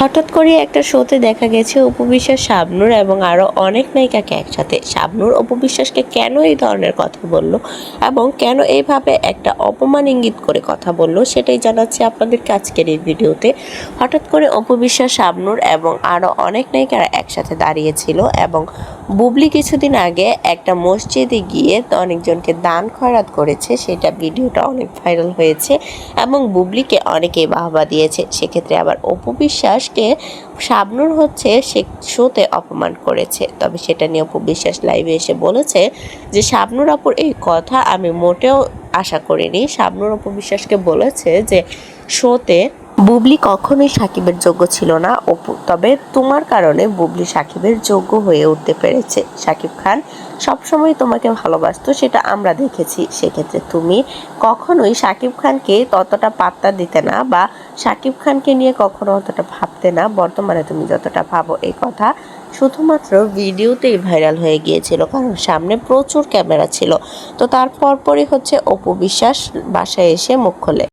হঠাৎ করে একটা শোতে দেখা গেছে উপবিশ্বাস শাবনুর এবং আরও অনেক নায়িকাকে একসাথে। শাবনুর উপবিশ্বাসকে কেন এই ধরনের কথা বলল এবং কেন এইভাবে একটা অপমান ইঙ্গিত করে কথা বলল সেটাই জানাচ্ছি আপনাদেরকে আজকের এই ভিডিওতে। হঠাৎ করে অপবিশ্বাস শাবনুর এবং আরও অনেক নায়িকারা একসাথে দাঁড়িয়েছিল এবং বুবলি কিছুদিন আগে একটা মসজিদে গিয়ে অনেকজনকে দান খয়রাত করেছে, সেটা ভিডিওটা অনেক ভাইরাল হয়েছে এবং বুবলিকে অনেকেই বাহবা দিয়েছে। সেক্ষেত্রে আবার অপু বিশ্বাসকে শাবনুর হচ্ছে সে শোতে অপমান করেছে। তবে সেটা নিয়ে অপু বিশ্বাস লাইভে এসে বলেছে যে, শাবনুর অপুর এই কথা আমি মোটেও আশা করিনি। শাবনুর অপু বিশ্বাসকে বলেছে যে, শোতে বুবলি কখনোই সাকিবের যোগ্য ছিল না, অপু। তবে তোমার কারণে বুবলি সাকিবের যোগ্য হয়ে উঠতে পেরেছে। সাকিব খান সবসময় তোমাকে ভালোবাসত, সেটা আমরা দেখেছি। সেক্ষেত্রে তুমি কখনোই সাকিব খানকে ততটা পাত্তা দিতে না বা সাকিব খানকে নিয়ে কখনো অতটা ভাবতে না। বর্তমানে তুমি যতটা ভাবো এই কথা, শুধুমাত্র ভিডিওতেই ভাইরাল হয়ে গিয়েছিল, কারণ সামনে প্রচুর ক্যামেরা ছিল। তো তারপর পরই হচ্ছে অপু বিশ্বাস বাসায় এসে মুখ খোলে।